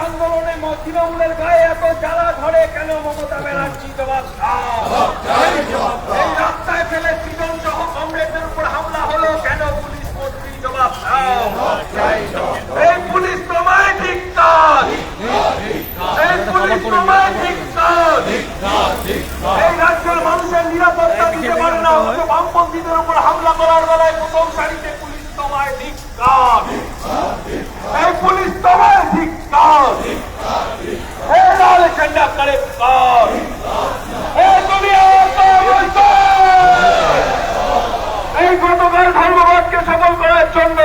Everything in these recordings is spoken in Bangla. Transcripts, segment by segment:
আন্দোলনে তৃণমূলের গায়ে এত কেন মমতা ব্যানার্জি জবাব উপর হামলা হলো কেন পুলিশ মন্ত্রী জবাব এই পুলিশ তোমায় ধিক্কার পুলিশ তোমায় ধিক্কার এই মানুষের নিরাপত্তা বামপন্থীদের উপর হামলা করার বেলায় প্রথম সারিতে পুলিশ তোমায় ধিক্কার। এই পুলিশ তোমায় ধিক্কার। এই লাল ঝান্ডা করে কর এই দুনিয়া এই গতকাল ধর্মঘটকে সফল করার জন্য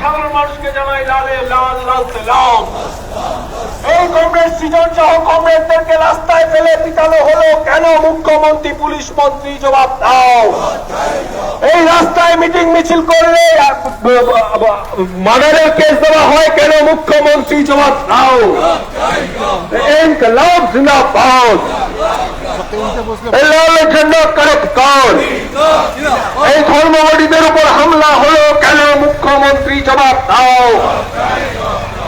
সাধারণ মানুষকে জানাই লালে লাল লাল সালাম এই কংগ্রেস সৃজন সহ কংগ্রেসদেরকে রাস্তায় ফেলে পিটানো হলো কেন? মুখ্যমন্ত্রী, পুলিশ মন্ত্রী জবাব দাও। এই রাস্তায় মিটিং মিছিল করলে মার্ডারের কেস দেওয়া হয় কেন? মুখ্যমন্ত্রী জবাব দাও। ইনকলাব জিন্দাবাদ। লাল ঝান্ডা করপ কর। এই ধর্মবাদীদের উপর হামলা হলো কেন? মুখ্যমন্ত্রী জবাব দাও।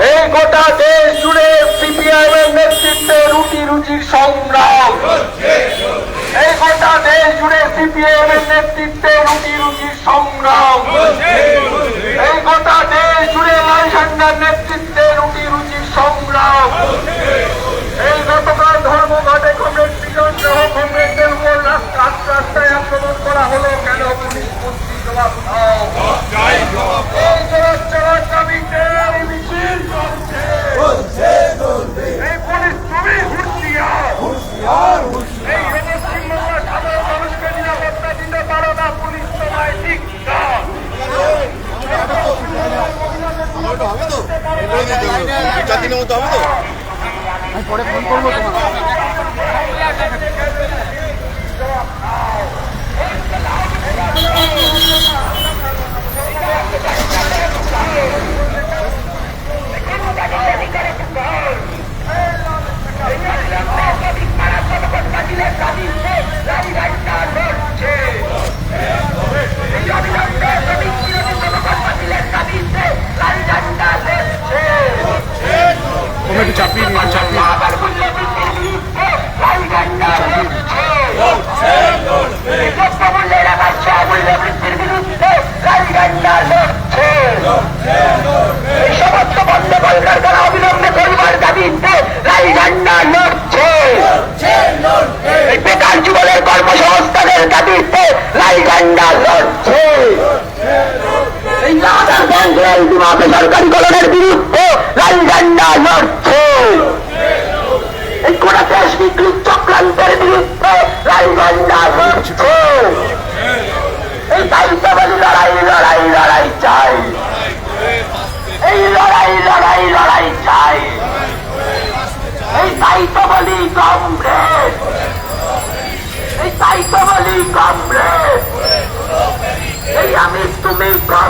এই গোটা দেশ জুড়ে সিপিআইএম এর নেতৃত্বে রুটি রুচির সংগ্রাম। এই গোটা দেশ জুড়ে সিপিআইএম এর নেতৃত্বে রুটি রুচির সংগ্রাম। এই গোটা দেশ জুড়ে লাল নেতৃত্বে রুটি রুচির সংগ্রাম এই গতকাল ধর্মঘটে কংগ্রেস বিজন সহ কংগ্রেসের উপর রাস্তা রাস্তায় আক্রমণ করা হলো কেন পুলিশ মন্ত্রী জবাব দাও এই জবাব জবাব দাবিতে এই মিছিল চলছে এই পুলিশ তুমি হুঁশিয়ার এই পশ্চিমবঙ্গের সাধারণ মানুষকে নিরাপত্তা দিতে পারো না পুলিশ তোমায় ঠিক হবে তো চার দিনের মধ্যে হবে তো? আমি পরে ফোন করব তোমার একটু চাপিয়ে বিমা বেসরকারিকরণের বিরুদ্ধে লাল ঝান্ডা লড়ছে। বিক্রির চক্রান্তের বিরুদ্ধে এই দায়িত্ববাদী লড়াই লড়াই লড়াই চাই। এই লড়াই লড়াই লড়াই চাই। এই দায়িত্ব বলি কমরেড এই দায়িত্ব বলি কমরেড এই আমি তুমি কমরেড